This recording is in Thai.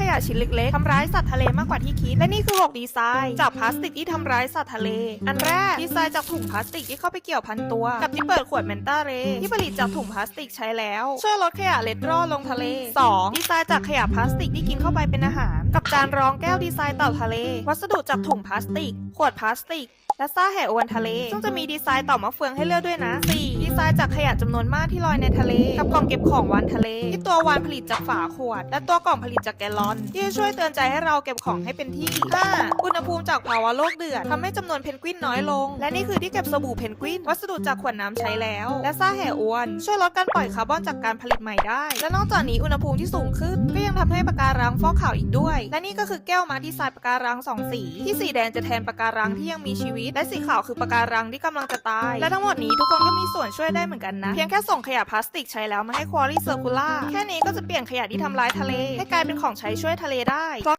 ขยะชิ้นเล็กๆทำร้ายสัตว์ทะเลมากกว่าที่คิด และนี่คือ 6 ดีไซน์ จากพลาสติกที่ทำร้ายสัตว์ทะเล อันแรกดีไซน์จากถุงพลาสติกที่เข้าไปเกี่ยวพันตัว กับที่เปิดขวดเมนต้าเรที่ผลิตจากถุงพลาสติกใช้แล้ว ช่วยลดขยะเล็ดรอดลงทะเล 2. ดีไซน์จากขยะพลาสติกที่กินเข้าไปเป็นอาหาร กับจานรองแก้วดีไซน์เต่าทะเล วัสดุจากถุงพลาสติก ขวดพลาสติกและซ่าแห่อวนทะเล ซึ่งจะมีดีไซน์ต่ามะเฟืองให้เลือกด้วยนะ 4. ดีไซน์จากขยะจำนวนมากที่ลอยในทะเล กับกล่องเก็บของวานทะเล ที่ตัววานผลิตจากฝาขวด และตัวกล่องผลิตจากแกลลอนที่ช่วยเตือนใจให้เราเก็บของให้เป็นที่ 5. อุณหภูมิจากภาวะโลกเดือดทำให้จำนวนเพนกวินน้อยลง และนี่คือที่เก็บสบู่เพนกวิน วัสดุจากขวดน้ำใช้แล้ว และซ่าแห่อวน ช่วยลดการปล่อยคาร์บอนจากการผลิตใหม่ได้ และนอกจากนี้อุณหภูมิที่สูงขึ้น ก็ยังทำให้ปะการังฟอกขาวอีกด้วย และนี่ก็คือแก้วมาดีไซน์ปะการังสองสี ที่สีแดงจะแทนปะการังที่ยังมีชีวิต และสีขาวคือปะการังที่กำลังจะตาย และทั้งหมดนี้ทุกคนก็มีส่วนช่วยได้เหมือนกันนะ เพียงแค่ส่งขยะพลาสติกใช้แล้วมาให้ควอรี่เซอร์คูล่าแค่นี้ก็จะเปลี่ยนขยะที่ทำร้ายทะเล ให้กลายเป็นของใช้ช่วยทะเลได้